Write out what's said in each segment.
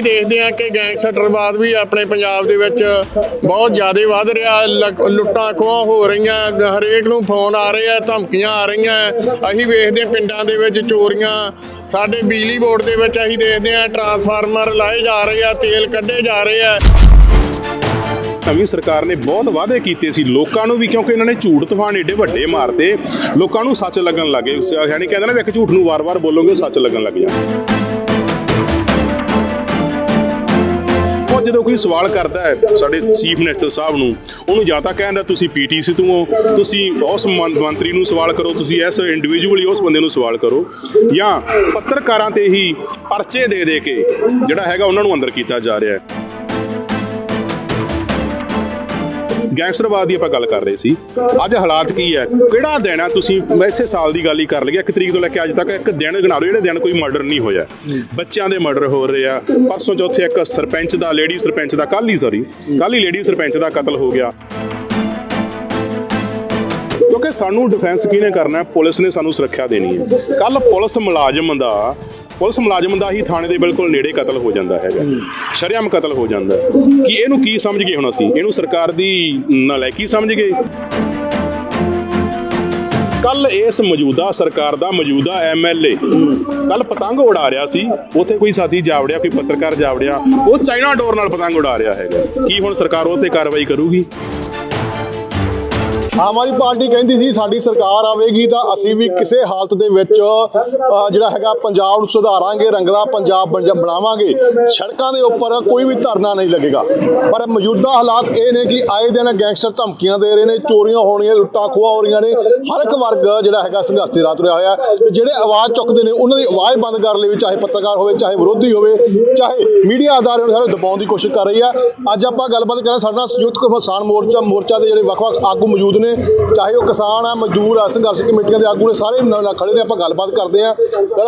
ਦੇਖਦੇ ਆ ਕਿ ਗੈਂਗਸਟਰਵਾਦ ਵੀ ਆਪਣੇ ਪੰਜਾਬ ਦੇ ਵਿੱਚ ਬਹੁਤ ਜ਼ਿਆਦਾ ਵੱਧ ਰਿਹਾ ਲੁੱਟਾਂ ਖੋਹਾਂ ਹੋ ਰਹੀਆਂ ਹਰੇਕ ਨੂੰ ਫੋਨ ਆ ਰਹੇ ਆ ਧਮਕੀਆਂ ਆ ਰਹੀਆਂ ਅਸੀਂ ਵੇਖਦੇ ਹਾਂ ਪਿੰਡਾਂ ਦੇ ਵਿੱਚ ਚੋਰੀਆਂ। ਸਾਡੇ ਬਿਜਲੀ ਬੋਰਡ ਦੇ ਵਿੱਚ ਅਸੀਂ ਦੇਖਦੇ ਆ ਟਰਾਂਸਫਾਰਮਰ ਲਾਏ ਜਾ ਰਹੇ ਆ ਤੇਲ ਕੱਢੇ ਜਾ ਰਹੇ ਆ ਨਵੀਂ ਸਰਕਾਰ ਨੇ ਬਹੁਤ ਵਾਅਦੇ ਕੀਤੇ ਸੀ ਲੋਕਾਂ ਨੂੰ ਵੀ, ਕਿਉਂਕਿ ਇਹਨਾਂ ਨੇ ਝੂਠ ਤੂਫਾਨ ਏਡੇ ਵੱਡੇ ਮਾਰਤੇ। ਲੋਕਾਂ ਨੂੰ ਸੱਚ ਲੱਗਣ ਲੱਗੇ ਯਾਨੀ ਕਹਿੰਦੇ ਨਾ ਵੀ ਇੱਕ ਝੂਠ ਨੂੰ ਵਾਰ-ਵਾਰ ਬੋਲੋਗੇ ਸੱਚ ਲੱਗਣ ਲੱਗ ਜਾਂਦਾ ਉਹ ਜਦੋਂ ਕੋਈ ਸਵਾਲ ਕਰਦਾ ਹੈ ਸਾਡੇ ਚੀਫ ਮਿਨਿਸਟਰ ਸਾਹਿਬ ਨੂੰ, ਉਹਨੂੰ ਜਾਂ ਤਾਂ ਕਹਿੰਦਾ ਤੁਸੀਂ ਪੀਟੀਸੀ ਤੋਂ ਹੋ, ਤੁਸੀਂ ਉਸ ਮੰਤਰੀ ਨੂੰ ਸਵਾਲ ਕਰੋ, ਤੁਸੀਂ ਇਸ ਇੰਡੀਵਿਜੂਅਲੀ ਉਸ ਬੰਦੇ ਨੂੰ ਸਵਾਲ ਕਰੋ, ਜਾਂ ਪੱਤਰਕਾਰਾਂ ਤੇ ਹੀ ਪਰਚੇ ਦੇ ਦੇ ਕੇ ਜਿਹੜਾ ਹੈਗਾ ਉਹਨਾਂ ਨੂੰ ਅੰਦਰ ਕੀਤਾ ਜਾ ਰਿਹਾ ਹੈ। ਗੈਂਗਸਟਰਵਾਦ ਦੀ ਆਪਾਂ ਗੱਲ ਕਰ ਰਹੇ ਸੀ। ਅੱਜ ਹਾਲਾਤ ਕੀ ਹੈ? ਕਿਹੜਾ ਦਿਨ ਆ ਤੁਸੀਂ ਇਸੇ ਸਾਲ ਦੀ ਗੱਲ ਹੀ ਕਰ ਲਈ ਇੱਕ ਤਰੀਕ ਤੋਂ ਲੈ ਕੇ ਅੱਜ ਤੱਕ ਇੱਕ ਦਿਨ ਗਿਣਾ ਲਓ। ਜਿਹੜੇ ਦਿਨ ਕੋਈ ਮਰਡਰ ਨਹੀਂ ਹੋਇਆ। ਬੱਚਿਆਂ ਦੇ ਮਰਡਰ ਹੋ ਰਹੇ ਆ। ਪਰਸੋਂ ਚੌਥੇ ਇੱਕ ਸਰਪੰਚ ਦਾ ਲੇਡੀ ਸਰਪੰਚ ਦਾ ਕੱਲ ਹੀ ਸੌਰੀ ਕੱਲ ਹੀ ਲੇਡੀ ਸਰਪੰਚ ਦਾ ਕਤਲ ਹੋ ਗਿਆ। ਕਿਉਂਕਿ ਸਾਨੂੰ ਡਿਫੈਂਸ ਕਿਹਨੇ ਕਰਨਾ ਪੁਲਿਸ ਨੇ ਸਾਨੂੰ ਸੁਰੱਖਿਆ ਦੇਣੀ ਹੈ। ਕੱਲ ਪੁਲਿਸ ਮੁਲਾਜ਼ਮ ਦਾ ਪੁਲਿਸ ਮੁਲਾਜ਼ਮ ਦਾ ਹੀ ਥਾਣੇ ਦੇ ਬਿਲਕੁਲ ਨੇੜੇ ਕਤਲ ਹੋ ਜਾਂਦਾ ਹੈਗਾ। ਸ਼ਰੇਆਮ ਕਤਲ ਹੋ ਜਾਂਦਾ। ਕਿ ਇਹਨੂੰ ਕੀ ਸਮਝ ਗਏ ਹੁਣ ਅਸੀਂ? ਇਹਨੂੰ ਸਰਕਾਰ ਦੀ ਨਾਲਾਇਕੀ ਸਮਝ ਗਏ? ਕੱਲ ਇਸ ਮੌਜੂਦਾ ਸਰਕਾਰ ਦਾ ਮੌਜੂਦਾ ਐਮਐਲਏ ਕੱਲ ਪਤੰਗ ਉਡਾ ਰਿਹਾ ਸੀ। ਉੱਥੇ ਕੋਈ ਸਾਥੀ ਜਾਵੜਿਆ, ਕੋਈ ਪੱਤਰਕਾਰ ਜਾਵੜਿਆ, ਉਹ ਚਾਈਨਾ ਡੋਰ ਨਾਲ ਪਤੰਗ ਉਡਾ ਰਿਹਾ ਹੈਗਾ। ਕੀ ਹੁਣ ਸਰਕਾਰ ਉਹ ਤੇ ਕਾਰਵਾਈ ਕਰੂਗੀ? ਆਮ ਆਦਮੀ ਪਾਰਟੀ ਕਹਿੰਦੀ ਸੀ, ਸਾਡੀ ਸਰਕਾਰ ਆਵੇਗੀ ਤਾਂ ਅਸੀਂ ਵੀ ਕਿਸੇ ਹਾਲਤ ਦੇ ਵਿੱਚ ਜਿਹੜਾ ਹੈਗਾ ਪੰਜਾਬ ਨੂੰ ਸੁਧਾਰਾਂਗੇ, ਰੰਗਲਾ ਪੰਜਾਬ ਬਣ- ਬਣਾਵਾਂਗੇ। ਸੜਕਾਂ ਦੇ ਉੱਪਰ ਕੋਈ ਵੀ ਧਰਨਾ ਨਹੀਂ ਲੱਗੇਗਾ। ਪਰ ਮੌਜੂਦਾ ਹਾਲਾਤ ਇਹ ਨੇ ਕਿ ਆਏ ਦਿਨ ਗੈਂਗਸਟਰ ਧਮਕੀਆਂ ਦੇ ਰਹੇ ਨੇ, ਚੋਰੀਆਂ ਹੋਣੀਆਂ, ਲੁੱਟਾਂ ਖੋਹਾਂ ਹੋ ਰਹੀਆਂ ਨੇ। ਹਰ ਇੱਕ ਵਰਗ ਜਿਹੜਾ ਹੈਗਾ ਸੰਘਰਸ਼ ਦੇ ਰਾਹ ਤੁਰਿਆ ਹੋਇਆ ਹੈ। ਤੇ ਜਿਹੜੇ ਆਵਾਜ਼ ਚੁੱਕਦੇ ਨੇ, ਉਹਨਾਂ ਦੀ ਆਵਾਜ਼ ਬੰਦ ਕਰ ਲਈ ਵੀ ਚਾਹੇ ਪੱਤਰਕਾਰ ਹੋਵੇ, ਚਾਹੇ ਵਿਰੋਧੀ ਹੋਵੇ, ਚਾਹੇ ਮੀਡੀਆ ਅਦਾਰੇ ਨੂੰ ਸਾਰੇ ਦਬਾਉਣ ਦੀ ਕੋਸ਼ਿਸ਼ ਕਰ ਰਹੀ ਆ ਅੱਜ ਆਪਾਂ ਗੱਲਬਾਤ ਕਰਾਂ ਸਾਡਾ ਸੰਯੁਕਤ ਕਿਸਾਨ ਮੋਰਚਾ ਮੋਰਚਾ ਦੇ ਜਿਹੜੇ ਵੱਖ-ਵੱਖ ਆਗੂ ਮੌਜੂਦ ਨੇ। ਚਾਹੇ ਉਹ ਕਿਸਾਨ ਆ, ਮਜ਼ਦੂਰ ਆ, ਸੰਘਰਸ਼ ਕਮੇਟੀਆਂ ਦੇ ਆਗੂ ਨੇ ਸਾਰੇ ਨਾਲ ਖੜੇ ਨੇ, ਆਪਾਂ ਗੱਲਬਾਤ ਕਰਦੇ ਆ ਪਰ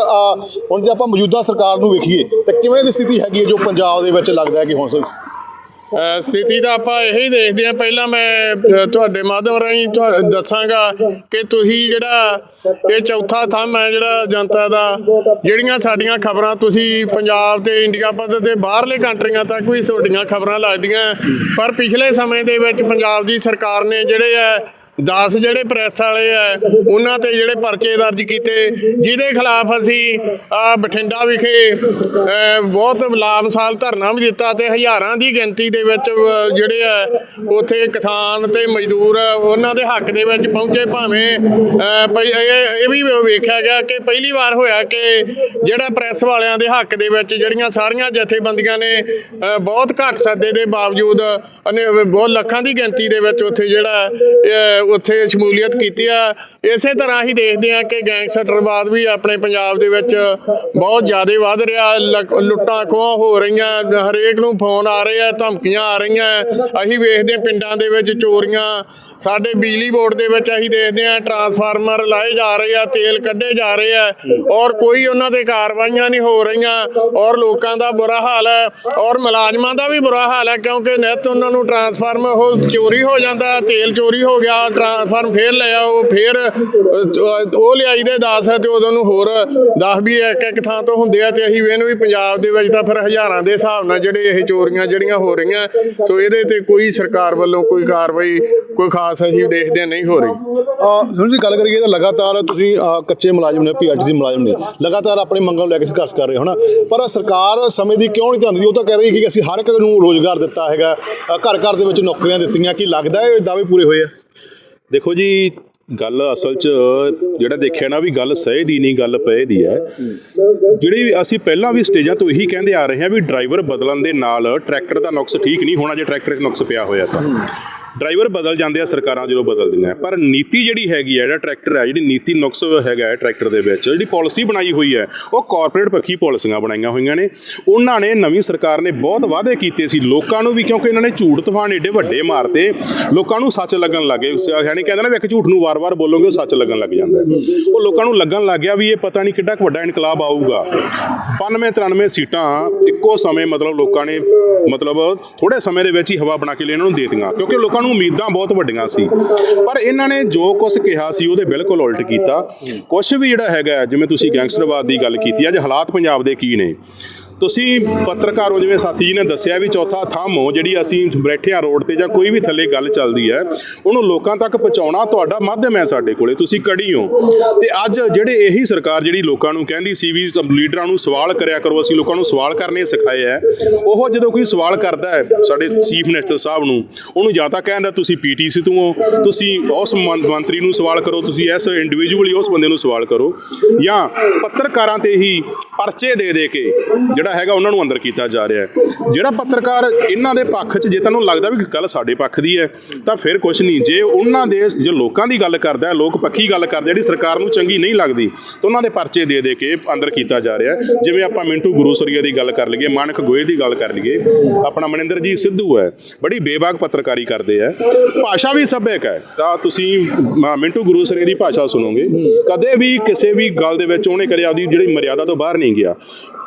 ਹੁਣ ਜੇ ਆਪਾਂ ਮੌਜੂਦਾ ਸਰਕਾਰ ਨੂੰ ਵੇਖੀਏ, ਤਾਂ ਕਿਵੇਂ ਦੀ ਸਥਿਤੀ ਹੈਗੀ ਹੈ ਜੋ ਪੰਜਾਬ ਦੇ ਵਿੱਚ ਲੱਗਦਾ ਹੈ ਕਿ ਹੁਣ ਸਥਿਤੀ ਦਾ ਆਪਾਂ ਇਹੀ ਦੇਖਦੇ ਆ ਪਹਿਲਾਂ ਮੈਂ ਤੁਹਾਡੇ ਮਾਧਿਅਮ ਰਾਹੀਂ ਤੁਹਾਨੂੰ ਦੱਸਾਂਗਾ ਕਿ ਤੁਸੀਂ ਜਿਹੜਾ ਇਹ ਚੌਥਾ ਥੰਮ ਹੈ ਜਿਹੜਾ ਜਨਤਾ ਦਾ, ਜਿਹੜੀਆਂ ਸਾਡੀਆਂ ਖਬਰਾਂ ਤੁਸੀਂ ਪੰਜਾਬ ਤੇ ਇੰਡੀਆ ਪੱਧਰ ਤੇ ਬਾਹਰਲੇ ਕੰਟਰੀਆਂ ਤੱਕ ਵੀ ਤੁਹਾਡੀਆਂ ਖਬਰਾਂ ਲੱਗਦੀਆਂ। ਪਰ ਪਿਛਲੇ ਸਮੇਂ ਦੇ ਵਿੱਚ ਪੰਜਾਬ ਦੀ ਸਰਕਾਰ ਨੇ ਜਿਹੜੇ ਆ 10 ਜਿਹੜੇ ਪ੍ਰੈਸ ਵਾਲੇ ਆ ਉਹਨਾਂ ਤੇ ਜਿਹੜੇ ਪਰਚੇ ਦਰਜ ਕੀਤੇ ਜਿਹਦੇ ਖਿਲਾਫ ਅਸੀਂ ਆ ਬਠਿੰਡਾ ਵਿਖੇ ਅ, ਬਹੁਤ ਲਾਮਸਾਲ ਧਰਨਾ ਵੀ ਦਿੱਤਾ ਤੇ ਹਜ਼ਾਰਾਂ ਦੀ ਗਿਣਤੀ ਦੇ ਵਿੱਚ ਜਿਹੜੇ ਆ ਉੱਥੇ ਕਿਸਾਨ ਤੇ ਮਜ਼ਦੂਰ ਉਹਨਾਂ ਦੇ ਹੱਕ ਦੇ ਵਿੱਚ ਪਹੁੰਚੇ ਭਾਵੇਂ ਅ, ਪਈ- ਇਹ ਇਹ ਵੀ ਵੇਖਿਆ ਗਿਆ ਕਿ ਪਹਿਲੀ ਵਾਰ ਹੋਇਆ ਕਿ ਜਿਹੜਾ ਪ੍ਰੈਸ ਵਾਲਿਆਂ ਦੇ ਹੱਕ ਦੇ ਵਿੱਚ ਜਿਹੜੀਆਂ ਸਾਰੀਆਂ ਜਥੇਬੰਦੀਆਂ ਨੇ ਬਹੁਤ ਘੱਟ ਸੱਦੇ ਦੇ ਬਾਵਜੂਦ ਬਹੁਤ ਲੱਖਾਂ ਦੀ ਗਿਣਤੀ ਦੇ ਵਿੱਚ ਉੱਥੇ ਜਿਹੜਾ ਉੱਥੇ ਸ਼ਮੂਲੀਅਤ ਕੀਤੀ ਆ। ਇਸੇ ਤਰ੍ਹਾਂ ਹੀ ਦੇਖਦੇ ਆ ਕਿ ਗੈਂਗਸਟਰਵਾਦ ਵੀ ਆਪਣੇ ਪੰਜਾਬ ਦੇ ਵਿੱਚ ਬਹੁਤ ਜ਼ਿਆਦਾ ਵੱਧ ਰਿਹਾ। ਲਕ- ਲੁੱਟਾਂ ਖੋਹਾਂ ਹੋ ਰਹੀਆਂ, ਹਰੇਕ ਨੂੰ ਫੋਨ ਆ ਰਹੇ ਆ, ਧਮਕੀਆਂ ਆ ਰਹੀਆਂ। ਅਸੀਂ ਵੇਖਦੇ ਹਾਂ ਪਿੰਡਾਂ ਦੇ ਵਿੱਚ ਚੋਰੀਆਂ। ਸਾਡੇ ਬਿਜਲੀ ਬੋਰਡ ਦੇ ਵਿੱਚ ਅਸੀਂ ਦੇਖਦੇ ਆ ਟਰਾਂਸਫਾਰਮਰ ਲਾਏ ਜਾ ਰਹੇ ਆ, ਤੇਲ ਕੱਢੇ ਜਾ ਰਹੇ ਆ ਔਰ ਕੋਈ ਉਹਨਾਂ ਤੇ ਕਾਰਵਾਈਆਂ ਨਹੀਂ ਹੋ ਰਹੀਆਂ ਔਰ ਲੋਕਾਂ ਦਾ ਬੁਰਾ ਹਾਲ ਹੈ ਔਰ ਮੁਲਾਜ਼ਮਾਂ ਦਾ ਵੀ ਬੁਰਾ ਹਾਲ ਹੈ ਕਿਉਂਕਿ ਨਿੱਤ ਉਹਨਾਂ ਨੂੰ ਟਰਾਂਸਫਾਰਮਰ ਉਹ ਚੋਰੀ ਹੋ ਜਾਂਦਾ, ਤੇਲ ਚੋਰੀ ਹੋ ਗਿਆ ਟਰਾਂਸਫਾਰਮ ਫੇਰ ਲਿਆ ਉਹ ਫੇਰ ਉਹ ਲਿਆਈ ਦੇ 10 ਤੇ ਉਦੋਂ ਨੂੰ ਹੋਰ 10 ਵੀ ਇੱਕ ਇੱਕ ਥਾਂ ਤੋਂ ਹੁੰਦੇ ਆ ਤੇ ਅਸੀਂ ਵੇਨ ਵੀ ਪੰਜਾਬ ਦੇ ਵਿੱਚ ਤਾਂ ਫਿਰ ਹਜ਼ਾਰਾਂ ਦੇ ਹਿਸਾਬ ਨਾਲ ਜਿਹੜੇ ਇਹ ਚੋਰੀਆਂ ਜਿਹੜੀਆਂ ਹੋ ਰਹੀਆਂ, ਸੋ ਇਹਦੇ ਤੇ ਕੋਈ ਸਰਕਾਰ ਵੱਲੋਂ ਕੋਈ ਕਾਰਵਾਈ, ਕੋਈ ਖਾਸ ਅਸੀਂ ਦੇਖਦੇ ਹਾਂ ਨਹੀਂ ਹੋ ਰਹੀ। ਸੁਣ ਜੀ, ਗੱਲ ਕਰੀਏ ਤਾਂ ਲਗਾਤਾਰ ਤੁਸੀਂ ਕੱਚੇ ਮੁਲਾਜ਼ਮ ਨੇ, ਪੀਐਚਡੀ ਮੁਲਾਜ਼ਮ ਨੇ, ਲਗਾਤਾਰ ਆਪਣੇ ਮੰਗਾਂ ਨੂੰ ਲੈ ਕੇ ਸੰਘਰਸ਼ ਕਰ ਰਹੇ ਹੋ ਨਾ? ਪਰ ਸਰਕਾਰ ਸਮੇਂ ਦੀ ਕਿਉਂ ਨਹੀਂ ਧਿਆਨ ਉਹ ਤਾਂ ਕਹਿ ਰਹੀ ਕਿ ਅਸੀਂ ਹਰ ਇੱਕ ਨੂੰ ਰੋਜ਼ਗਾਰ ਦਿੱਤਾ ਹੈਗਾ ਘਰ ਘਰ ਦੇ ਵਿੱਚ ਨੌਕਰੀਆਂ ਦਿੱਤੀਆਂ, ਕੀ ਲੱਗਦਾ ਇਹ ਦਾਅਵੇ ਪੂਰੇ ਹੋਏ ਆ? ਦੇਖੋ ਜੀ, ਗੱਲ ਅਸਲ 'ਚ ਜਿਹੜਾ ਦੇਖਿਆ ਨਾ ਵੀ ਗੱਲ ਸਹੇ ਦੀ ਨਹੀਂ, ਗੱਲ ਪਏ ਦੀ ਹੈ। ਜਿਹੜੀ ਅਸੀਂ ਪਹਿਲਾਂ ਵੀ ਸਟੇਜਾਂ ਤੋਂ ਇਹੀ ਕਹਿੰਦੇ ਆ ਰਹੇ ਹਾਂ ਵੀ ਡਰਾਈਵਰ ਬਦਲਣ ਦੇ ਨਾਲ ਟਰੈਕਟਰ ਦਾ ਨੁਕਸ ਠੀਕ ਨਹੀਂ ਹੋਣਾ, ਜੇ ਟਰੈਕਟਰ 'ਚ ਨੁਕਸ ਪਿਆ ਹੋਇਆ ਤਾਂ। ਡਰਾਈਵਰ ਬਦਲ ਜਾਂਦੇ ਆ ਸਰਕਾਰਾਂ ਜਦੋਂ ਬਦਲਦੀਆਂ ਪਰ ਨੀਤੀ ਜਿਹੜੀ ਹੈਗੀ ਹੈ, ਜਿਹੜਾ ਟਰੈਕਟਰ ਹੈ, ਜਿਹੜੀ ਨੀਤੀ ਨੁਕਸ ਹੈਗਾ ਹੈ ਟਰੈਕਟਰ ਦੇ ਵਿੱਚ, ਜਿਹੜੀ ਪਾਲਿਸੀ ਬਣਾਈ ਹੋਈ ਹੈ, ਉਹ ਕਾਰਪੋਰੇਟ ਪੱਖੀ ਪਾਲਿਸੀਆਂ ਬਣਾਈਆਂ ਹੋਈਆਂ ਨੇ। ਉਹਨਾਂ ਨੇ ਨਵੀਂ ਸਰਕਾਰ ਨੇ ਬਹੁਤ ਵਾਅਦੇ ਕੀਤੇ ਸੀ। ਲੋਕਾਂ ਨੂੰ ਵੀ ਕਿਉਂਕਿ ਇਹਨਾਂ ਨੇ ਝੂਠ ਤੂਫਾਨ ਏਡੇ ਵੱਡੇ ਮਾਰਤੇ, ਲੋਕਾਂ ਨੂੰ ਸੱਚ ਲੱਗਣ ਲੱਗੇ ਯਾਨੀ ਕਹਿੰਦਾ ਨਾ ਵੀ ਇੱਕ ਝੂਠ ਨੂੰ ਵਾਰ-ਵਾਰ ਬੋਲੋਗੇ, ਉਹ ਸੱਚ ਲੱਗਣ ਲੱਗ ਜਾਂਦਾ ਉਹ ਲੋਕਾਂ ਨੂੰ ਲੱਗਣ ਲੱਗ ਗਿਆ ਵੀ ਇਹ ਪਤਾ ਨਹੀਂ ਕਿੱਡਾ ਕੁ ਵੱਡਾ ਇਨਕਲਾਬ ਆਊਗਾ। 92 93 ਸੀਟਾਂ ਇੱਕੋ ਸਮੇਂ ਮਤਲਬ ਲੋਕਾਂ ਨੇ ਮਤਲਬ ਥੋੜੇ ਸਮੇਂ ਦੇ ਵਿੱਚ ਹੀ ਹਵਾ ਬਣਾ ਕੇ ਲਈ ਇਹਨਾਂ ਨੂੰ ਦੇ ਦਿੱਤੀਆਂ। ਕਿਉਂਕਿ ਲੋਕਾਂ ਨੂੰ ਉਮੀਦਾਂ ਬਹੁਤ ਵੱਡੀਆਂ ਸੀ। ਪਰ ਇਹਨਾਂ ਨੇ ਜੋ ਕੁਝ ਕਿਹਾ ਸੀ, ਉਹਦੇ ਬਿਲਕੁਲ ਉਲਟ ਕੀਤਾ। ਕੁਝ ਵੀ ਜਿਹੜਾ ਹੈਗਾ, ਜਿਵੇਂ ਤੁਸੀਂ ਗੈਂਗਸਟਰਵਾਦ ਦੀ ਗੱਲ ਕੀਤੀ, ਅੱਜ ਹਾਲਾਤ ਪੰਜਾਬ ਦੇ ਕੀ ਨੇ? ਤੁਸੀਂ ਪੱਤਰਕਾਰ ਹੋ, ਜਿਵੇਂ ਸਾਥੀ ਜੀ ਨੇ ਦੱਸਿਆ ਵੀ ਚੌਥਾ ਥੰਮ ਹੋ ਜਿਹੜੀ ਅਸੀਂ ਬੈਠੇ ਆ ਰੋਡ ਤੇ ਜਾਂ ਕੋਈ ਵੀ ਥੱਲੇ ਗੱਲ ਚੱਲਦੀ ਹੈ, ਉਹਨੂੰ ਲੋਕਾਂ ਤੱਕ ਪਹੁੰਚਾਉਣਾ ਤੁਹਾਡਾ ਮਾਧਿਅਮ ਹੈ ਸਾਡੇ ਕੋਲੇ, ਤੁਸੀਂ ਕੜੀ ਹੋ। ਤੇ ਅੱਜ ਜਿਹੜੇ ਇਹੀ ਸਰਕਾਰ ਜਿਹੜੀ ਲੋਕਾਂ ਨੂੰ ਕਹਿੰਦੀ ਸੀ ਵੀ ਲੀਡਰਾਂ ਨੂੰ ਸਵਾਲ ਕਰਿਆ ਕਰੋ, ਅਸੀਂ ਲੋਕਾਂ ਨੂੰ ਸਵਾਲ ਕਰਨੇ ਸਿਖਾਏ ਹੈ, ਉਹ ਜਦੋਂ ਕੋਈ ਸਵਾਲ ਕਰਦਾ ਹੈ ਸਾਡੇ ਚੀਫ ਮਿਨਿਸਟਰ ਸਾਹਿਬ ਨੂੰ, ਉਹਨੂੰ ਜਾਂ ਤਾਂ ਕਹਿੰਦਾ ਤੁਸੀਂ ਪੀਟੀਸੀ ਤੋਂ ਹੋ, ਤੁਸੀਂ ਉਸ ਮੰਤਰੀ ਨੂੰ ਸਵਾਲ ਕਰੋ, ਤੁਸੀਂ ਇਸ ਇੰਡੀਵਿਜੂਅਲੀ ਉਸ ਬੰਦੇ ਨੂੰ ਸਵਾਲ ਕਰੋ, ਜਾਂ ਪੱਤਰਕਾਰਾਂ ਤੇ ਹੀ ਪਰਚੇ ਦੇ ਦੇ ਕੇ ਜਿਹੜਾ ਹੈਗਾ, ਉਹਨਾਂ ਨੂੰ ਅੰਦਰ ਕੀਤਾ ਜਾ ਰਿਹਾ ਹੈ। ਜਿਹੜਾ ਪੱਤਰਕਾਰ ਇਹਨਾਂ ਦੇ ਪੱਖ 'ਚ ਜੇ ਤੁਹਾਨੂੰ ਲੱਗਦਾ ਵੀ ਗੱਲ ਸਾਡੇ ਪੱਖ ਦੀ ਹੈ, ਤਾਂ ਫਿਰ ਕੁਝ ਨਹੀਂ। ਜੇ ਉਹਨਾਂ ਦੇ ਜੇ ਲੋਕਾਂ ਦੀ ਗੱਲ ਕਰਦਾ ਹੈ, ਲੋਕ ਪੱਖੀ ਗੱਲ ਕਰਦੇ, ਜਿਹੜੀ ਸਰਕਾਰ ਨੂੰ ਚੰਗੀ ਨਹੀਂ ਲੱਗਦੀ, ਤਾਂ ਉਹਨਾਂ ਦੇ ਪਰਚੇ ਦੇ ਦੇ ਕੇ ਅੰਦਰ ਕੀਤਾ ਜਾ ਰਿਹਾ ਜਿਵੇਂ ਆਪਾਂ ਮਿੰਟੂ ਗੁਰੂਸਰੀਆ ਦੀ ਗੱਲ ਕਰ ਲਈਏ, ਮਾਨਕ ਗੋਏ ਦੀ ਗੱਲ ਕਰ ਲਈਏ, ਆਪਣਾ ਮਨਿੰਦਰਜੀਤ ਸਿੱਧੂ ਹੈ, ਬੜੀ ਬੇਬਾਕ ਪੱਤਰਕਾਰੀ ਕਰਦੇ ਆ ਭਾਸ਼ਾ ਵੀ ਸੱਭਿਅਕ ਹੈ, ਤਾਂ ਤੁਸੀਂ ਮਿੰਟੂ ਗੁਰੂਸਰੀਆ ਦੀ ਭਾਸ਼ਾ ਸੁਣੋਗੇ। ਕਦੇ ਵੀ ਕਿਸੇ ਵੀ ਗੱਲ ਦੇ ਵਿੱਚ ਉਹਨੇ ਕਦੇ ਆਪਦੀ ਜਿਹੜੀ ਮਰਿਆਦਾ ਤੋਂ ਬਾਹਰ ਨਹੀਂ ਗਿਆ।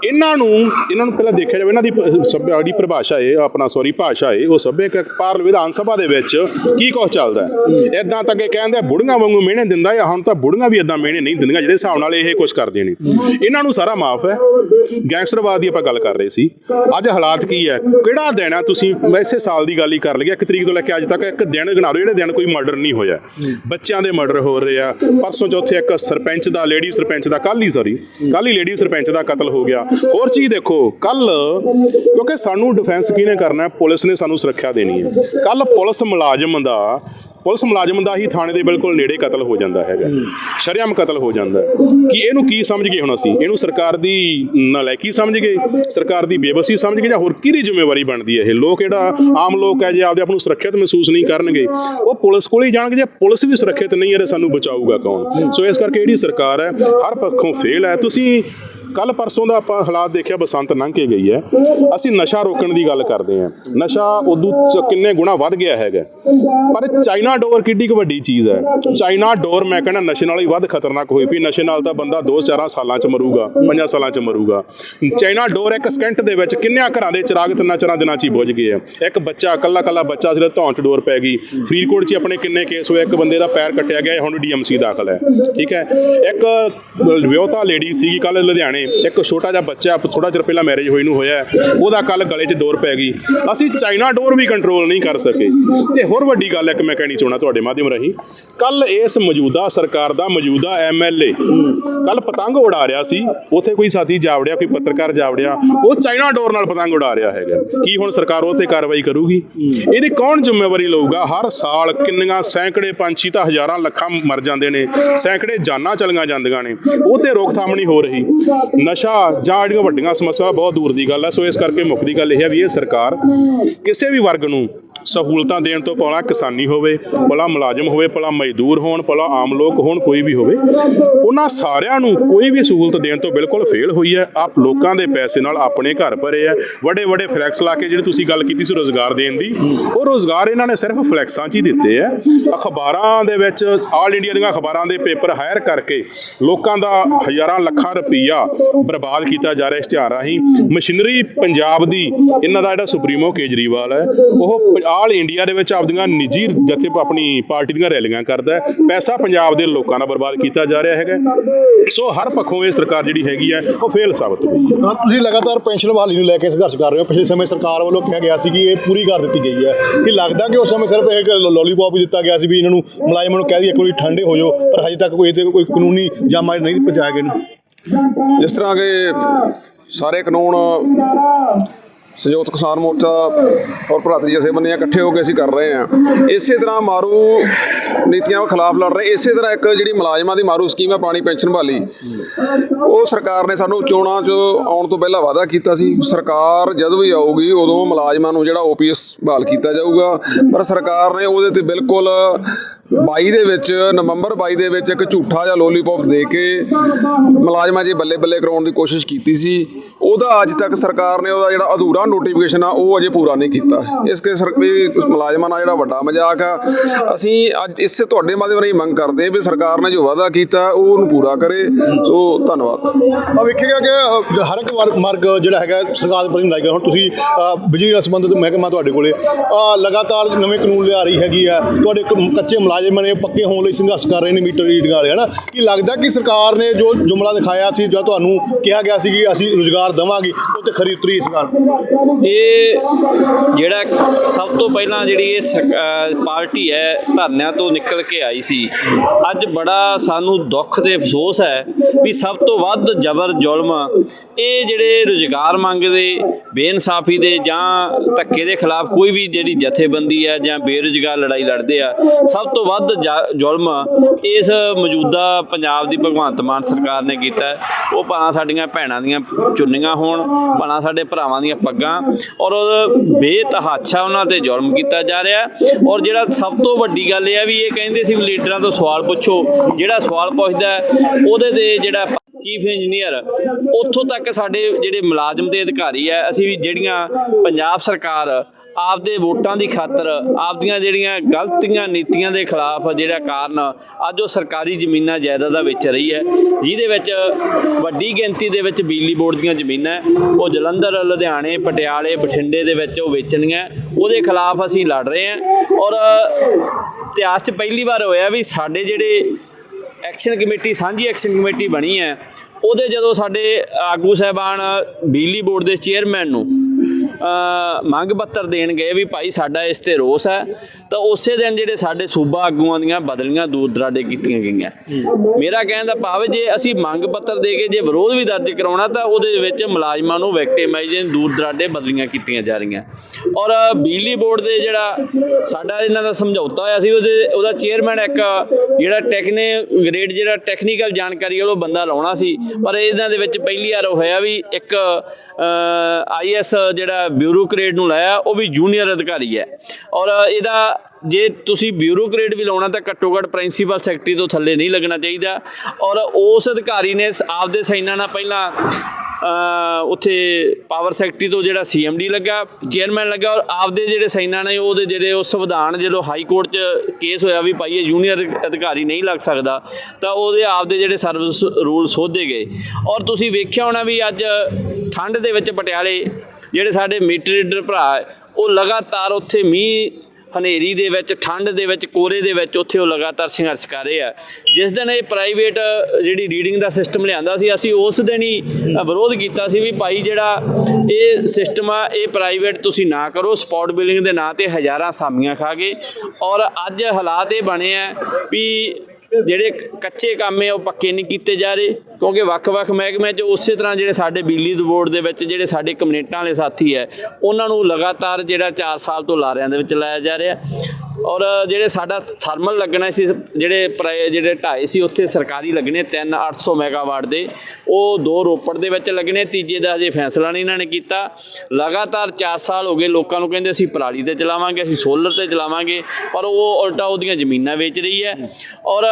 ਇਹਨਾਂ ਨੂੰ ਇਹਨਾਂ ਨੂੰ ਪਹਿਲਾਂ ਦੇਖਿਆ ਜਾਵੇ, ਇਹਨਾਂ ਦੀ ਪ- ਦੀ ਪਰਿਭਾਸ਼ਾ ਹੈ ਆਪਣਾ ਸੌਰੀ ਭਾਸ਼ਾ ਹੈ ਉਹ ਸੱਭਿਅਕ ਪਾਰਲ ਵਿਧਾਨ ਸਭਾ ਦੇ ਵਿੱਚ ਕੀ ਕੁਛ ਚੱਲਦਾ ਹੈ? ਇਦਾਂ ਤੱਕ ਇਹ ਕਹਿੰਦੇ ਬੁੜੀਆਂ ਵਾਂਗੂ ਮਿਹਣੇ ਦਿੰਦਾ ਆ ਹੁਣ ਤਾਂ ਬੁੜੀਆਂ ਵੀ ਇਦਾਂ ਮਿਹਣੇ ਨਹੀਂ ਦਿੰਦੀਆਂ, ਜਿਹੜੇ ਹਿਸਾਬ ਨਾਲ ਇਹ ਕੁਛ ਕਰਦੇ ਨੇ। ਇਹਨਾਂ ਨੂੰ ਸਾਰਾ ਮਾਫ ਹੈ। ਗੈਂਗਸਟਰਵਾਦ ਦੀ ਆਪਾਂ ਗੱਲ ਕਰ ਰਹੇ ਸੀ। ਅੱਜ ਹਾਲਾਤ ਕੀ ਹੈ? ਕਿਹੜਾ ਦਿਨ ਹੈ? ਤੁਸੀਂ ਇਸੇ ਸਾਲ ਦੀ ਗੱਲ ਹੀ ਕਰ ਲਈ ਇੱਕ ਤਰੀਕ ਤੋਂ ਲੈ ਕੇ ਅੱਜ ਤੱਕ ਇੱਕ ਦਿਨ ਗਿਣਾ ਲਓ, ਜਿਹੜੇ ਦਿਨ ਕੋਈ ਮਰਡਰ ਨਹੀਂ ਹੋਇਆ। ਬੱਚਿਆਂ ਦੇ ਮਰਡਰ ਹੋ ਰਹੇ ਆ। ਪਰਸੋਂ ਚੌਥੇ ਇੱਕ ਸਰਪੰਚ ਦਾ ਲੇਡੀ ਸਰਪੰਚ ਦਾ ਕੱਲ ਹੀ ਸੌਰੀ ਕੱਲ ਹੀ ਲੇਡੀ ਸਰਪੰਚ ਦਾ ਕਤਲ ਹੋ ਗਿਆ। ਹੋਰ ਚੀਜ਼ ਦੇਖੋ ਕੱਲ ਕਿਉਂਕਿ ਸਾਨੂੰ ਡਿਫੈਂਸ ਕਿਹਨੇ ਕਰਨਾ ਹੈ? ਪੁਲਿਸ ਨੇ ਸਾਨੂੰ ਸੁਰੱਖਿਆ ਦੇਣੀ ਹੈ। ਕੱਲ ਪੁਲਿਸ ਮੁਲਾਜ਼ਮ ਦਾ, ਪੁਲਿਸ ਮੁਲਾਜ਼ਮ ਦਾ ਹੀ ਥਾਣੇ ਦੇ ਬਿਲਕੁਲ ਨੇੜੇ ਕਤਲ ਹੋ ਜਾਂਦਾ ਹੈਗਾ। ਸ਼ਰੇਆਮ ਕਤਲ ਹੋ ਜਾਂਦਾ ਕਿ ਇਹਨੂੰ ਕੀ ਸਮਝ ਗਏ ਹੁਣ ਅਸੀਂ? ਇਹਨੂੰ ਸਰਕਾਰ ਦੀ ਨਲਾਇਕੀ ਸਮਝ ਗਏ? ਸਰਕਾਰ ਦੀ ਬੇਬਸੀ ਸਮਝ ਗਏ? ਜਾਂ ਹੋਰ ਕਿਹਦੀ ਜ਼ਿੰਮੇਵਾਰੀ ਬਣਦੀ ਹੈ ਇਹ? ਲੋਕ ਜਿਹੜਾ ਆਮ ਲੋਕ ਹੈ ਜੇ ਆਪਦੇ ਆਪ ਨੂੰ ਸੁਰੱਖਿਅਤ ਮਹਿਸੂਸ ਨਹੀਂ ਕਰਨਗੇ? ਉਹ ਪੁਲਿਸ ਕੋਲ ਹੀ ਜਾਣਗੇ ਜੇ ਪੁਲਿਸ ਵੀ ਸੁਰੱਖਿਅਤ ਨਹੀਂ ਹੈ ਤਾਂ ਸਾਨੂੰ ਬਚਾਊਗਾ ਕੌਣ? ਸੋ ਇਸ ਕਰਕੇ ਜਿਹੜੀ ਸਰਕਾਰ ਹੈ, ਹਰ ਪੱਖੋਂ ਫੇਲ ਹੈ। ਤੁਸੀਂ ਕੱਲ ਪਰਸੋਂ ਦਾ ਆਪਾਂ ਹਾਲਾਤ ਦੇਖਿਆ ਬਸੰਤ ਲੰਘ ਕੇ ਗਈ ਹੈ। ਅਸੀਂ ਨਸ਼ਾ ਰੋਕਣ ਦੀ ਗੱਲ ਕਰਦੇ ਹਾਂ। ਨਸ਼ਾ ਉਦੋਂ ਚ ਕਿੰਨੇ ਗੁਣਾ ਵੱਧ ਗਿਆ ਹੈਗਾ। ਪਰ ਚਾਈਨਾ ਡੋਰ ਕਿੱਡੀ ਕੁ ਵੱਡੀ ਚੀਜ਼ ਹੈ। ਚਾਈਨਾ ਡੋਰ ਮੈਂ ਕਹਿੰਦਾ ਨਸ਼ੇ ਨਾਲ ਹੀ ਵੱਧ ਖਤਰਨਾਕ ਹੋਈ ਪਈ। ਨਸ਼ੇ ਨਾਲ ਤਾਂ ਬੰਦਾ 2-4 ਸਾਲਾਂ ਚ ਮਰੂਗਾ 5 ਸਾਲਾਂ ਚ ਮਰੂਗਾ। ਚਾਈਨਾ ਡੋਰ ਇੱਕ ਸਕਿੰਟ ਦੇ ਵਿੱਚ ਕਿੰਨਿਆਂ ਘਰਾਂ ਦੇ ਚਿਰਾਗ ਤਿੰਨਾਂ ਚਾਰਾਂ ਦਿਨਾਂ ਚ ਹੀ ਬੁਝ ਗਏ ਆ। ਇੱਕ ਬੱਚਾ, ਇਕੱਲਾ ਇਕੱਲਾ ਬੱਚਾ ਸਿਰੇ ਧੌਣ ਚ ਡੋਰ ਪੈ ਗਈ। ਫਰੀਦਕੋਟ 'ਚ ਹੀ ਆਪਣੇ ਕਿੰਨੇ ਕੇਸ ਹੋਏ, ਇੱਕ ਬੰਦੇ ਦਾ ਪੈਰ ਕੱਟਿਆ ਗਿਆ ਹੁਣ ਡੀਐਮਸੀ ਦਾਖਲ ਹੈ। ਠੀਕ ਹੈ। ਇੱਕ ਵਿਆਹੁਤਾ ਲੇਡੀ ਸੀਗੀ ਕੱਲ ਲੁਧਿਆਣੇ ਇੱਕ ਛੋਟਾ ਜਿਹਾ ਬੱਚਾ ਥੋੜਾ ਚਿਰ ਪਹਿਲਾਂ ਮੈਰਿਜ ਹੋਈ ਨੂੰ ਹੋਇਆ ਉਹਦਾ ਕੱਲ ਗਲੇ 'ਚ ਡੋਰ ਪੈ ਗਈ। ਅਸੀਂ ਚਾਈਨਾ ਡੋਰ ਵੀ ਕੰਟਰੋਲ ਨਹੀਂ ਕਰ ਸਕੇ। ਤੇ ਹੋਰ ਵੱਡੀ ਗੱਲ ਇੱਕ ਮੈਂ ਕਹਿਣੀ ਚਾਹਣਾ ਤੁਹਾਡੇ ਮਾਧਿਅਮ ਰਾਹੀਂ ਕੱਲ ਇਸ ਮੌਜੂਦਾ ਸਰਕਾਰ ਦਾ ਮੌਜੂਦਾ ਐਮਐਲਏ ਕੱਲ ਪਤੰਗ ਉਡਾ ਰਿਹਾ ਸੀ। ਉੱਥੇ ਕੋਈ ਸਾਥੀ ਜਾਵੜਿਆ, ਕੋਈ ਪੱਤਰਕਾਰ ਜਾਵੜਿਆ, ਉਹ ਚਾਈਨਾ ਡੋਰ ਨਾਲ ਪਤੰਗ ਉਡਾ ਰਿਹਾ ਹੈਗਾ। ਕੀ ਹੁਣ ਸਰਕਾਰ ਉਹ ਤੇ ਕਾਰਵਾਈ ਕਰੂਗੀ? ਇਹਦੀ ਕੌਣ ਜ਼ਿੰਮੇਵਾਰੀ ਲਊਗਾ? ਹਰ ਸਾਲ ਕਿੰਨੀਆਂ ਸੈਂਕੜੇ ਪੰਛੀ ਤਾਂ ਹਜ਼ਾਰਾਂ ਲੱਖਾਂ ਮਰ ਜਾਂਦੇ ਨੇ, ਸੈਂਕੜੇ ਜਾਨਾਂ ਚਲੀਆਂ ਜਾਂਦੀਆਂ ਨੇ। ਉਹ ਤੇ ਰੋਕਥਾਮ ਨਹੀਂ ਹੋ ਰਹੀ। ਨਸ਼ਾ ਜਾਂ ਜਿਹੜੀਆਂ ਵੱਡੀਆਂ ਸਮੱਸਿਆਵਾਂ ਬਹੁਤ ਦੂਰ ਦੀ ਗੱਲ ਹੈ, ਸੋ ਇਸ ਕਰਕੇ ਮੁੱਖ ਦੀ ਗੱਲ ਇਹ ਹੈ ਵੀ ਇਹ ਸਰਕਾਰ ਕਿਸੇ ਵੀ ਵਰਗ ਨੂੰ ਸਹੂਲਤਾਂ ਦੇਣ ਤੋਂ ਭਲਾ ਕਿਸਾਨੀ ਹੋਵੇ, ਭਲਾ ਮੁਲਾਜ਼ਮ ਹੋਵੇ, ਭਲਾ ਮਜ਼ਦੂਰ ਹੋਣ, ਭਲਾ ਆਮ ਲੋਕ ਹੋਣ, ਕੋਈ ਵੀ ਹੋਵੇ, ਉਹਨਾਂ ਸਾਰਿਆਂ ਨੂੰ ਕੋਈ ਵੀ ਸਹੂਲਤ ਦੇਣ ਤੋਂ ਬਿਲਕੁਲ ਫੇਲ ਹੋਈ ਹੈ। ਆਪ ਲੋਕਾਂ ਦੇ ਪੈਸੇ ਨਾਲ ਆਪਣੇ ਘਰ ਭਰੇ ਆ। ਵੱਡੇ ਵੱਡੇ ਫਲੈਕਸ ਲਾ ਕੇ ਜਿਹੜੀ ਤੁਸੀਂ ਗੱਲ ਕੀਤੀ ਸੀ ਰੋਜ਼ਗਾਰ ਦੇਣ ਦੀ, ਉਹ ਰੋਜ਼ਗਾਰ ਇਹਨਾਂ ਨੇ ਸਿਰਫ ਫਲੈਕਸਾਂ 'ਚ ਹੀ ਦਿੱਤੇ ਆ। ਅਖਬਾਰਾਂ ਦੇ ਵਿੱਚ ਆਲ ਇੰਡੀਆ ਦੀਆਂ ਅਖਬਾਰਾਂ ਦੇ ਪੇਪਰ ਹਾਇਰ ਕਰਕੇ ਲੋਕਾਂ ਦਾ ਹਜ਼ਾਰਾਂ ਲੱਖਾਂ ਰੁਪਈਆ ਬਰਬਾਦ ਕੀਤਾ ਜਾ ਰਿਹਾ ਇਸ਼ਤਿਹਾਰ ਰਾਹੀਂ। ਮਸ਼ੀਨਰੀ ਪੰਜਾਬ ਦੀ, ਇਹਨਾਂ ਦਾ ਜਿਹੜਾ ਸੁਪਰੀਮੋ ਕੇਜਰੀਵਾਲ ਹੈ, ਉਹ ਆਲ ਇੰਡੀਆ ਦੇ ਵਿੱਚ ਆਪਦੀਆਂ ਨਿੱਜੀ ਜਥੇ ਆਪਣੀ ਪਾਰਟੀ ਦੀਆਂ ਰੈਲੀਆਂ ਕਰਦਾ ਹੈ। ਪੈਸਾ ਪੰਜਾਬ ਦੇ ਲੋਕਾਂ ਦਾ ਬਰਬਾਦ ਕੀਤਾ ਜਾ ਰਿਹਾ ਹੈਗਾ। ਸੋ ਹਰ ਪੱਖੋਂ ਇਹ ਸਰਕਾਰ ਜਿਹੜੀ ਹੈਗੀ ਹੈ ਉਹ ਫੇਲ ਸਾਬਤ ਹੋਈ ਹੈ। ਤਾਂ ਤੁਸੀਂ ਲਗਾਤਾਰ ਪੈਨਸ਼ਨ ਬਹਾਲੀ ਨੂੰ ਲੈ ਕੇ ਸੰਘਰਸ਼ ਕਰ ਰਹੇ ਹੋ। ਪਿਛਲੇ ਸਮੇਂ ਸਰਕਾਰ ਵੱਲੋਂ ਕਿਹਾ ਗਿਆ ਸੀ ਕਿ ਇਹ ਪੂਰੀ ਕਰ ਦਿੱਤੀ ਗਈ ਹੈ। ਕੀ ਲੱਗਦਾ ਕਿ ਉਸ ਸਮੇਂ ਸਿਰਫ ਇੱਕ ਲੋਲੀਪੌਪ ਹੀ ਦਿੱਤਾ ਗਿਆ ਸੀ ਵੀ ਇਹਨਾਂ ਨੂੰ ਮੁਲਾਜ਼ਮਾਂ ਨੂੰ ਕਹਿ ਦਈਏ ਇੱਕ ਵਾਰੀ ਠੰਡੇ ਹੋ ਜਾਓ ਪਰ ਹਜੇ ਤੱਕ ਕੋਈ ਇਹਦੇ ਕੋਈ ਕਾਨੂੰਨੀ ਜਾਮਾ ਨਹੀਂ ਪਹੁੰਚਾਇਆ ਗਿਆ ਇਹਨੂੰ? ਜਿਸ ਤਰ੍ਹਾਂ ਕਿ ਸਾਰੇ ਕਾਨੂੰਨ ਸੰਯੁਕਤ ਕਿਸਾਨ ਮੋਰਚਾ ਔਰ ਭਰਾਤਰੀ ਜਥੇਬੰਦੀਆਂ ਇਕੱਠੇ ਹੋ ਕੇ ਅਸੀਂ ਕਰ ਰਹੇ ਹਾਂ। ਇਸੇ ਤਰ੍ਹਾਂ ਮਾਰੂ ਨੀਤੀਆਂ ਖਿਲਾਫ ਲੜ ਰਹੇ। ਇਸੇ ਤਰ੍ਹਾਂ ਇੱਕ ਜਿਹੜੀ ਮੁਲਾਜ਼ਮਾਂ ਦੀ ਮਾਰੂ ਸਕੀਮ ਹੈ, ਪੁਰਾਣੀ ਪੈਨਸ਼ਨ ਵਾਲੀ ਉਹ ਸਰਕਾਰ ਨੇ ਸਾਨੂੰ ਚੋਣਾਂ 'ਚ ਆਉਣ ਤੋਂ ਪਹਿਲਾਂ ਵਾਅਦਾ ਕੀਤਾ ਸੀ। ਸਰਕਾਰ ਜਦੋਂ ਵੀ ਆਊਗੀ, ਉਦੋਂ ਮੁਲਾਜ਼ਮਾਂ ਨੂੰ ਜਿਹੜਾ ਓਪੀਐਸ ਬਹਾਲ ਕੀਤਾ ਜਾਊਗਾ। ਪਰ ਸਰਕਾਰ ਨੇ ਉਹਦੇ ਤੇ ਬਿਲਕੁਲ 22 ਦੇ ਵਿੱਚ, ਨਵੰਬਰ 22 ਦੇ ਵਿੱਚ ਇੱਕ ਝੂਠਾ ਜਿਹਾ ਲੋਲੀਪੌਪ ਦੇ ਕੇ ਮੁਲਾਜ਼ਮਾਂ ਜੀ ਬੱਲੇ ਬੱਲੇ ਕਰਾਉਣ ਦੀ ਕੋਸ਼ਿਸ਼ ਕੀਤੀ ਸੀ। ਉਹਦਾ ਅੱਜ ਤੱਕ ਸਰਕਾਰ ਨੇ ਉਹਦਾ ਜਿਹੜਾ ਅਧੂਰਾ ਨੋਟੀਫਿਕੇਸ਼ਨ ਆ, ਉਹ ਅਜੇ ਪੂਰਾ ਨਹੀਂ ਕੀਤਾ। ਇਸ ਕੇ ਸਰ ਮੁਲਾਜ਼ਮਾਂ ਨਾਲ ਜਿਹੜਾ ਵੱਡਾ ਮਜ਼ਾਕ ਆ, ਅਸੀਂ ਅੱਜ ਇਸੇ ਤੁਹਾਡੇ ਮਾਧਿਅਮ ਰਾਹੀਂ ਮੰਗ ਕਰਦੇ ਹਾਂ ਵੀ ਸਰਕਾਰ ਨੇ ਜੋ ਵਾਅਦਾ ਕੀਤਾ, ਉਹ ਉਹਨੂੰ ਪੂਰਾ ਕਰੇ। ਸੋ, ਧੰਨਵਾਦ। ਆ ਵੇਖੇਗਾ ਕਿ ਹਰ ਇੱਕ ਵਰ- ਵਰਗ ਜਿਹੜਾ ਹੈਗਾ, ਸਰਕਾਰ ਦੇ ਪ੍ਰਤੀ ਲਾਏਗਾ ਹੁਣ। ਤੁਸੀਂ ਬਿਜਲੀ ਨਾਲ ਸੰਬੰਧਿਤ ਮਹਿਕਮਾ ਤੁਹਾਡੇ ਕੋਲੇ। ਲਗਾਤਾਰ ਨਵੇਂ ਕਾਨੂੰਨ ਲਿਆ ਰਹੀ ਹੈਗੀ ਆ, ਤੁਹਾਡੇ ਕ- ਕੱਚੇ ਮੁਲਾਜ਼ਮ ਨੇ ਪੱਕੇ ਹੋਣ ਲਈ ਸੰਘਰਸ਼ ਕਰ ਰਹੇ ਨੇ ਮੀਟਰ ਰੀਡਿੰਗ ਵਾਲੇ, ਹਨਾ? ਕੀ ਲੱਗਦਾ ਕਿ ਸਰਕਾਰ ਨੇ ਜੋ ਜੁਮਲਾ ਦਿਖਾਇਆ ਸੀ, ਜਾਂ ਤੁਹਾਨੂੰ ਕਿਹਾ ਗਿਆ ਸੀ ਕਿ ਅਸੀਂ ਰੋਜ਼ਗਾਰ ਦੇਵਾਂਗੇ, ਉਹ ਤੇ ਖਰੀ ਉਤਰੀ ਇਸ ਇਹ ਜਿਹੜਾ ਸਭ ਤੋਂ ਪਹਿਲਾਂ ਜਿਹੜੀ ਇਹ ਪਾਰਟੀ ਹੈ, ਧਰਨਿਆਂ ਤੋਂ ਨਿਕਲ ਕੇ ਆਈ ਸੀ, ਅੱਜ ਬੜਾ ਸਾਨੂੰ ਦੁੱਖ ਤੇ ਅਫਸੋਸ ਹੈ ਵੀ ਸਭ ਤੋਂ ਵੱਧ ਜ਼ਬਰ ਜ਼ੁਲਮ ਇਹ ਜਿਹੜੇ ਰੁਜ਼ਗਾਰ ਮੰਗਦੇ, ਬੇਇਨਸਾਫੀ ਦੇ ਜਾਂ ਧੱਕੇ ਦੇ ਖਿਲਾਫ ਕੋਈ ਵੀ ਜਿਹੜੀ ਜਥੇਬੰਦੀ ਹੈ ਜਾਂ ਬੇਰੁਜ਼ਗਾਰ ਲੜਾਈ ਲੜਦੇ ਆ, ਸਭ ਤੋਂ ਵੱਧ ਜਾ- ਜ਼ੁਲਮ ਇਸ ਮੌਜੂਦਾ ਪੰਜਾਬ ਦੀ ਭਗਵੰਤ ਮਾਨ ਸਰਕਾਰ ਨੇ ਕੀਤਾ ਉਹ ਭਾਵੇਂ ਸਾਡੀਆਂ ਭੈਣਾਂ ਦੀਆਂ ਚੁੰਨੀਆਂ ਹੋਣ, ਭਾਵੇਂ ਸਾਡੇ ਭਰਾਵਾਂ ਦੀਆਂ ਪੱਗਾਂ, ਔਰ ਉਹ ਬੇਤਹਾਸ਼ਾ ਉਹਨਾਂ ਤੇ ਜ਼ੁਲਮ ਕੀਤਾ ਜਾ ਰਿਹਾ ਔਰ ਜਿਹੜਾ ਸਭ ਤੋਂ ਵੱਡੀ ਗੱਲ ਇਹ ਹੈ ਵੀ ਇਹ ਕਹਿੰਦੇ ਸੀ ਵੀ ਲੀਡਰਾਂ ਤੋਂ ਸਵਾਲ ਪੁੱਛੋ। ਜਿਹੜਾ ਸਵਾਲ ਪੁੱਛਦਾ ਉਹਦੇ ਤੇ ਜਿਹੜਾ ਚੀਫ ਇੰਜੀਨੀਅਰ ਉੱਥੋਂ ਤੱਕ ਸਾਡੇ ਜਿਹੜੇ ਮੁਲਾਜ਼ਮ ਦੇ ਅਧਿਕਾਰੀ ਆ ਅਸੀਂ ਵੀ ਜਿਹੜੀਆਂ ਪੰਜਾਬ ਸਰਕਾਰ ਆਪਦੇ ਵੋਟਾਂ ਦੀ ਖਾਤਰ ਆਪਦੀਆਂ ਜਿਹੜੀਆਂ ਗਲਤੀਆਂ ਨੀਤੀਆਂ ਦੇ ਖਿਲਾਫ ਜਿਹੜਾ ਕਾਰਨ ਅੱਜ ਉਹ ਸਰਕਾਰੀ ਜ਼ਮੀਨਾਂ ਜਾਇਦਾਦਾਂ ਵੇਚ ਰਹੀ ਹੈ, ਜਿਹਦੇ ਵਿੱਚ ਵੱਡੀ ਗਿਣਤੀ ਦੇ ਵਿੱਚ ਬਿਜਲੀ ਬੋਰਡ ਦੀਆਂ ਜ਼ਮੀਨਾਂ ਉਹ ਜਲੰਧਰ, ਲੁਧਿਆਣੇ, ਪਟਿਆਲੇ, ਬਠਿੰਡੇ ਦੇ ਵਿੱਚ ਉਹ ਵੇਚਣੀਆਂ ਉਹਦੇ ਖਿਲਾਫ ਅਸੀਂ ਲੜ ਰਹੇ ਹਾਂ ਔਰ ਇਤਿਹਾਸ 'ਚ ਪਹਿਲੀ ਵਾਰ ਹੋਇਆ ਵੀ ਸਾਡੇ ਜਿਹੜੇ ਐਕਸ਼ਨ ਕਮੇਟੀ, ਸਾਂਝੀ ਐਕਸ਼ਨ ਕਮੇਟੀ ਬਣੀ ਹੈ। ਉਹਦੇ ਜਦੋਂ ਸਾਡੇ ਆਗੂ ਸਾਹਿਬਾਨ ਬਿਜਲੀ ਬੋਰਡ ਦੇ ਚੇਅਰਮੈਨ ਨੂੰ ਮੰਗ ਪੱਤਰ ਦੇਣ ਗਏ ਵੀ ਭਾਈ ਸਾਡਾ ਇਸ ਤੇ ਰੋਸ ਹੈ, ਤਾਂ ਉਸੇ ਦਿਨ ਜਿਹੜੇ ਸਾਡੇ ਸੂਬਾ ਆਗੂਆਂ ਦੀਆਂ ਬਦਲੀਆਂ ਦੂਰ ਦਰਾਡੇ ਕੀਤੀਆਂ ਗਈਆਂ। ਮੇਰਾ ਕਹਿਣ ਦਾ ਭਾਵ ਜੇ ਅਸੀਂ ਮੰਗ ਪੱਤਰ ਦੇ ਕੇ ਜੇ ਵਿਰੋਧ ਵੀ ਦਰਜ ਕਰਾਉਣਾ, ਤਾਂ ਉਹਦੇ ਵਿੱਚ ਮੁਲਾਜ਼ਮਾਂ ਨੂੰ ਵਿਕਟਿਮਾਈਜ਼ ਦੂਰ ਦਰਾਡੇ ਬਦਲੀਆਂ ਕੀਤੀਆਂ ਜਾ ਰਹੀਆਂ। ਔਰ ਬਿਜਲੀ ਬੋਰਡ ਦੇ ਜਿਹੜਾ ਸਾਡਾ ਇਹਨਾਂ ਦਾ ਸਮਝੌਤਾ ਹੋਇਆ ਸੀ, ਉਹਦੇ, ਉਹਦਾ ਚੇਅਰਮੈਨ ਇੱਕ ਜਿਹੜਾ ਟੈਕਨੇ ਗ੍ਰੇਡ ਜਿਹੜਾ ਟੈਕਨੀਕਲ ਜਾਣਕਾਰੀ ਵਾਲਾ ਬੰਦਾ ਲਾਉਣਾ ਸੀ, ਪਰ ਇਹਨਾਂ ਦੇ ਵਿੱਚ ਪਹਿਲੀ ਵਾਰ ਹੋਇਆ ਵੀ ਇੱਕ ਆਈਐਸ ਜਿਹੜਾ ਬਿਊਰੋਕ੍ਰੇਟ ਨੂੰ ਲਾਇਆ, ਉਹ ਵੀ ਜੂਨੀਅਰ ਅਧਿਕਾਰੀ ਹੈ। ਔਰ ਇਹਦਾ ਜੇ ਤੁਸੀਂ ਬਿਊਰੋਕਰੇਟ ਵੀ ਲਾਉਣਾ ਤਾਂ ਘੱਟੋ ਘੱਟ ਪ੍ਰਿੰਸੀਪਲ ਸੈਕਟਰੀ ਤੋਂ ਥੱਲੇ ਨਹੀਂ ਲੱਗਣਾ ਚਾਹੀਦਾ। ਔਰ ਉਸ ਅਧਿਕਾਰੀ ਨੇ ਆਪਦੇ ਸਾਈਨਾਂ ਨਾਲ ਪਹਿਲਾਂ ਉੱਥੇ ਪਾਵਰ ਸੈਕਟਰੀ ਤੋਂ ਜਿਹੜਾ ਸੀਐਮਡੀ ਲੱਗਾ ਚੇਅਰਮੈਨ ਲੱਗਾ, ਔਰ ਆਪਦੇ ਜਿਹੜੇ ਸਾਈਨਾਂ ਨੇ ਉਹਦੇ ਜਿਹੜੇ ਉਹ ਸੰਵਿਧਾਨ ਜਦੋਂ ਹਾਈ ਕੋਰਟ 'ਚ ਕੇਸ ਹੋਇਆ ਵੀ ਭਾਈ ਇਹ ਜੂਨੀਅਰ ਅਧਿਕਾਰੀ ਨਹੀਂ ਲੱਗ ਸਕਦਾ, ਤਾਂ ਉਹਦੇ ਆਪਦੇ ਜਿਹੜੇ ਸਰਵਿਸ ਰੂਲ ਸੋਧੇ ਗਏ। ਔਰ ਤੁਸੀਂ ਵੇਖਿਆ ਹੋਣਾ ਵੀ ਅੱਜ ਠੰਡ ਦੇ ਵਿੱਚ ਪਟਿਆਲੇ ਜਿਹੜੇ ਸਾਡੇ ਮੀਟਰ ਰੀਡਰ ਭਰਾ, ਉਹ ਲਗਾਤਾਰ ਉੱਥੇ ਮੀਂਹ ਹਨੇਰੀ ਦੇ ਵਿੱਚ, ਠੰਡ ਦੇ ਵਿੱਚ, ਕੋਰੇ ਦੇ ਵਿੱਚ ਉੱਥੇ ਉਹ ਲਗਾਤਾਰ ਸੰਘਰਸ਼ ਕਰ ਰਹੇ ਆ। ਜਿਸ ਦਿਨ ਇਹ ਪ੍ਰਾਈਵੇਟ ਜਿਹੜੀ ਰੀਡਿੰਗ ਦਾ ਸਿਸਟਮ ਲਿਆਂਦਾ ਸੀ, ਅਸੀਂ ਉਸ ਦਿਨ ਹੀ ਵਿਰੋਧ ਕੀਤਾ ਸੀ ਵੀ ਭਾਈ ਜਿਹੜਾ ਇਹ ਸਿਸਟਮ ਆ, ਇਹ ਪ੍ਰਾਈਵੇਟ ਤੁਸੀਂ ਨਾ ਕਰੋ ਸਪੌਟ ਬਿਲਿੰਗ ਦੇ ਨਾਂ ਤੇ ਹਜ਼ਾਰਾਂ ਸਾਮੀਆਂ ਖਾ ਗਏ। ਔਰ ਅੱਜ ਹਾਲਾਤ ਇਹ ਬਣੇ ਆ ਵੀ ਜਿਹੜੇ ਕੱਚੇ ਕੰਮ ਹੈ, ਉਹ ਪੱਕੇ ਨਹੀਂ ਕੀਤੇ ਜਾ ਰਹੇ। ਕਿਉਂਕਿ ਵੱਖ-ਵੱਖ ਮਹਿਕਮਿਆਂ 'ਚ ਉਸੇ ਤਰ੍ਹਾਂ ਜਿਹੜੇ ਸਾਡੇ ਬਿਜਲੀ ਬੋਰਡ ਦੇ ਵਿੱਚ, ਜਿਹੜੇ ਸਾਡੇ ਕਮਿਊਨਿਟਾਂ ਵਾਲੇ ਸਾਥੀ ਹੈ, ਉਹਨਾਂ ਨੂੰ ਲਗਾਤਾਰ ਜਿਹੜਾ 4 ਸਾਲ ਤੋਂ ਲਾਰਿਆਂ ਦੇ ਵਿੱਚ ਲਾਇਆ ਜਾ ਰਿਹਾ। ਔਰ ਜਿਹੜੇ ਸਾਡਾ ਥਰਮਲ ਲੱਗਣਾ ਸੀ, ਜਿਹੜੇ ਪ੍ਰਾਈ- ਜਿਹੜੇ ਢਾਈ ਸੀ, ਉੱਥੇ ਸਰਕਾਰੀ ਲੱਗਣੇ 3 800 ਮੈਗਾਵਾਟ ਦੇ। ਉਹ ਦੋ ਰੋਪੜ ਦੇ ਵਿੱਚ ਲੱਗਣੇ, ਤੀਜੇ ਦਾ ਹਜੇ ਫੈਸਲਾ ਨਹੀਂ ਇਹਨਾਂ ਨੇ ਕੀਤਾ। ਲਗਾਤਾਰ 4 ਸਾਲ ਹੋ ਗਏ ਲੋਕਾਂ ਨੂੰ ਕਹਿੰਦੇ ਅਸੀਂ ਪਰਾਲੀ ਤੇ ਚਲਾਵਾਂਗੇ, ਅਸੀਂ ਸੋਲਰ ਤੇ ਚਲਾਵਾਂਗੇ, ਪਰ ਉਹ ਉਲਟਾ ਉਹਦੀਆਂ ਜ਼ਮੀਨਾਂ ਵੇਚ ਰਹੀ ਹੈ। ਔਰ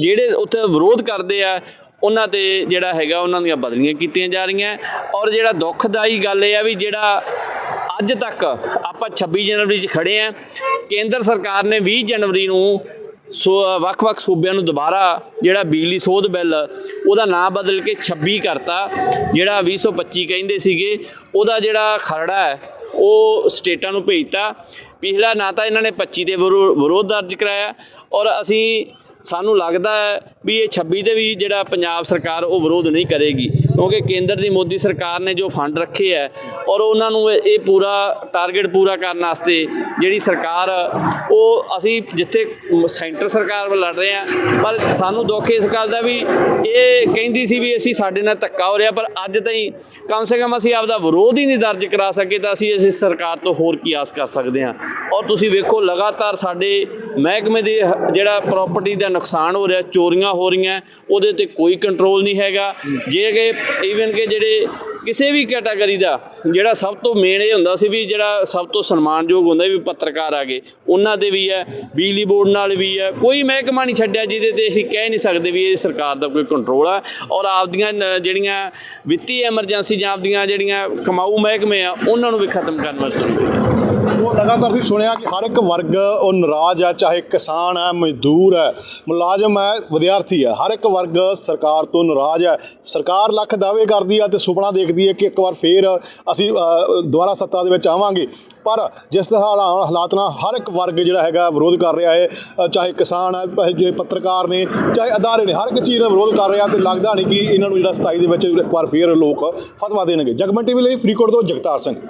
ਜਿਹੜੇ ਉੱਥੇ ਵਿਰੋਧ ਕਰਦੇ ਆ, ਉਹਨਾਂ ਤੇ ਜਿਹੜਾ ਹੈਗਾ, ਉਹਨਾਂ ਦੀਆਂ ਬਦਲੀਆਂ ਕੀਤੀਆਂ ਜਾ ਰਹੀਆਂ। ਔਰ ਜਿਹੜਾ ਦੁੱਖਦਾਈ ਗੱਲ ਇਹ ਆ ਵੀ ਜਿਹੜਾ ਅੱਜ ਤੱਕ ਆਪਾਂ 26 ਜਨਵਰੀ 'ਚ ਖੜੇ ਆ। ਕੇਂਦਰ ਸਰਕਾਰ ਨੇ 20 ਜਨਵਰੀ ਨੂੰ ਸੋ, ਵੱਖ-ਵੱਖ ਸੂਬਿਆਂ ਨੂੰ ਦੁਬਾਰਾ ਜਿਹੜਾ ਬਿਜਲੀ ਸੋਧ ਬਿੱਲ, ਉਹਦਾ ਨਾਂ ਬਦਲ ਕੇ 26 ਕਰਤਾ, ਜਿਹੜਾ 2025 ਕਹਿੰਦੇ ਸੀਗੇ, ਉਹਦਾ ਜਿਹੜਾ ਖਰੜਾ ਹੈ, ਉਹ ਸਟੇਟਾਂ ਨੂੰ ਭੇਜਤਾ। ਪਿਛਲਾ ਨਾ ਤਾਂ ਇਹਨਾਂ ਨੇ 25 ਦੇ ਵਿਰੋ- ਵਿਰੋਧ ਦਰਜ ਕਰਾਇਆ ਔਰ ਅਸੀਂ, ਸਾਨੂੰ ਲੱਗਦਾ ਹੈ ਵੀ ਇਹ 26 ਦੇ ਵੀ ਜਿਹੜਾ ਪੰਜਾਬ ਸਰਕਾਰ, ਉਹ ਵਿਰੋਧ ਨਹੀਂ ਕਰੇਗੀ। ਕਿਉਂਕਿ ਕੇਂਦਰ ਦੀ ਮੋਦੀ ਸਰਕਾਰ ਨੇ ਜੋ ਫੰਡ ਰੱਖੇ ਹੈ ਔਰ ਉਹਨਾਂ ਨੂੰ ਇਹ ਪੂਰਾ ਟਾਰਗੇਟ ਪੂਰਾ ਕਰਨ ਵਾਸਤੇ ਜਿਹੜੀ ਸਰਕਾਰ, ਉਹ ਅਸੀਂ ਜਿੱਥੇ ਸੈਂਟਰ ਸਰਕਾਰ ਵੱਲ ਲੜ ਰਹੇ ਹਾਂ, ਪਰ ਸਾਨੂੰ ਦੁੱਖ ਇਸ ਗੱਲ ਦਾ ਵੀ ਇਹ ਕਹਿੰਦੀ ਸੀ ਵੀ ਅਸੀਂ ਸਾਡੇ ਨਾਲ ਧੱਕਾ ਹੋ ਰਿਹਾ, ਪਰ ਅੱਜ ਤਾਈਂ ਕਮ ਸੇ ਕਮ ਅਸੀਂ ਆਪਦਾ ਵਿਰੋਧ ਹੀ ਨਹੀਂ ਦਰਜ ਕਰਾ ਸਕੇ ਤਾਂ ਅਸੀਂ ਇਸ ਸਰਕਾਰ ਤੋਂ ਹੋਰ ਕੀ ਆਸ ਕਰ ਸਕਦੇ ਹਾਂ। ਔਰ ਤੁਸੀਂ ਵੇਖੋ ਲਗਾਤਾਰ ਸਾਡੇ ਮਹਿਕਮੇ ਦੇ ਜਿਹੜਾ ਪ੍ਰਾਪਰਟੀ ਦਾ ਨੁਕਸਾਨ ਹੋ ਰਿਹਾ, ਚੋਰੀਆਂ ਹੋ ਰਹੀਆਂ, ਉਹਦੇ ਤੇ ਕੋਈ ਕੰਟਰੋਲ ਨਹੀਂ ਹੈਗਾ। ਜੇ ਕਿ ਈਵਨ ਕਿ ਜਿਹੜੇ ਕਿਸੇ ਵੀ ਕੈਟਾਗਰੀ ਦਾ ਜਿਹੜਾ ਸਭ ਤੋਂ ਮੇਨ ਇਹ ਹੁੰਦਾ ਸੀ ਵੀ ਜਿਹੜਾ ਸਭ ਤੋਂ ਸਨਮਾਨਯੋਗ ਹੁੰਦਾ ਵੀ ਪੱਤਰਕਾਰ ਆ ਗਏ। ਉਹਨਾਂ ਦੇ ਵੀ ਹੈ, ਬਿਜਲੀ ਬੋਰਡ ਨਾਲ ਵੀ ਹੈ। ਕੋਈ ਮਹਿਕਮਾ ਨਹੀਂ ਛੱਡਿਆ ਜਿਹਦੇ ਤੇ ਅਸੀਂ ਕਹਿ ਨਹੀਂ ਸਕਦੇ ਵੀ ਇਹ ਸਰਕਾਰ ਦਾ ਕੋਈ ਕੰਟਰੋਲ ਆ। ਔਰ ਆਪਦੀਆਂ ਜਿਹੜੀਆਂ ਵਿੱਤੀ ਐਮਰਜੈਂਸੀ ਜਾਂ ਆਪਦੀਆਂ ਜਿਹੜੀਆਂ ਕਮਾਊ ਮਹਿਕਮੇ ਆ, ਉਹਨਾਂ ਨੂੰ ਵੀ ਖਤਮ ਕਰਨ ਵਾਸਤੇ ਉਹ ਲਗਾਤਾਰ ਵੀ ਸੁਣਿਆ ਕਿ ਹਰ ਇੱਕ ਵਰਗ ਉਹ ਨਾਰਾਜ਼ ਹੈ, ਚਾਹੇ ਕਿਸਾਨ ਹੈ, ਮਜ਼ਦੂਰ ਹੈ, ਮੁਲਾਜ਼ਮ ਹੈ, ਵਿਦਿਆਰਥੀ ਹੈ। ਹਰ ਇੱਕ ਵਰਗ ਸਰਕਾਰ ਤੋਂ ਨਾਰਾਜ਼ ਹੈ। ਸਰਕਾਰ ਲੱਖ ਦਾਅਵੇ ਕਰਦੀ ਆ ਤੇ ਸੁਪਨਾ ਦੇਖਦੀ ਹੈ ਕਿ ਇੱਕ ਵਾਰ ਫੇਰ ਅਸੀਂ ਦੁਬਾਰਾ ਸੱਤਾ ਦੇ ਵਿੱਚ ਆਵਾਂਗੇ। ਪਰ ਜਿਸ ਹਾਲਾ- ਹਾਲਾਤ ਨਾਲ ਹਰ ਇੱਕ ਵਰਗ ਜਿਹੜਾ ਹੈਗਾ ਵਿਰੋਧ ਕਰ ਰਿਹਾ ਹੈ ਚਾਹੇ ਕਿਸਾਨ ਹੈ ਜੇ ਪੱਤਰਕਾਰ ਨੇ, ਚਾਹੇ ਅਦਾਰੇ ਨੇ, ਹਰ ਇੱਕ ਚੀਜ਼ ਦਾ ਵਿਰੋਧ ਕਰ ਰਿਹਾ ਤੇ ਲੱਗਦਾ ਨਹੀਂ ਕਿ ਇਹਨਾਂ ਨੂੰ ਜਿਹੜਾ 27 ਦੇ ਵਿੱਚ ਇੱਕ ਵਾਰ ਫੇਰ ਲੋਕ ਫਤਵਾ ਦੇਣਗੇ। ਜਗਮਨ ਟੀਵੀ ਲਈ ਫਰੀਦਕੋਟ ਤੋਂ ਜਗਤਾਰ ਸਿੰਘ।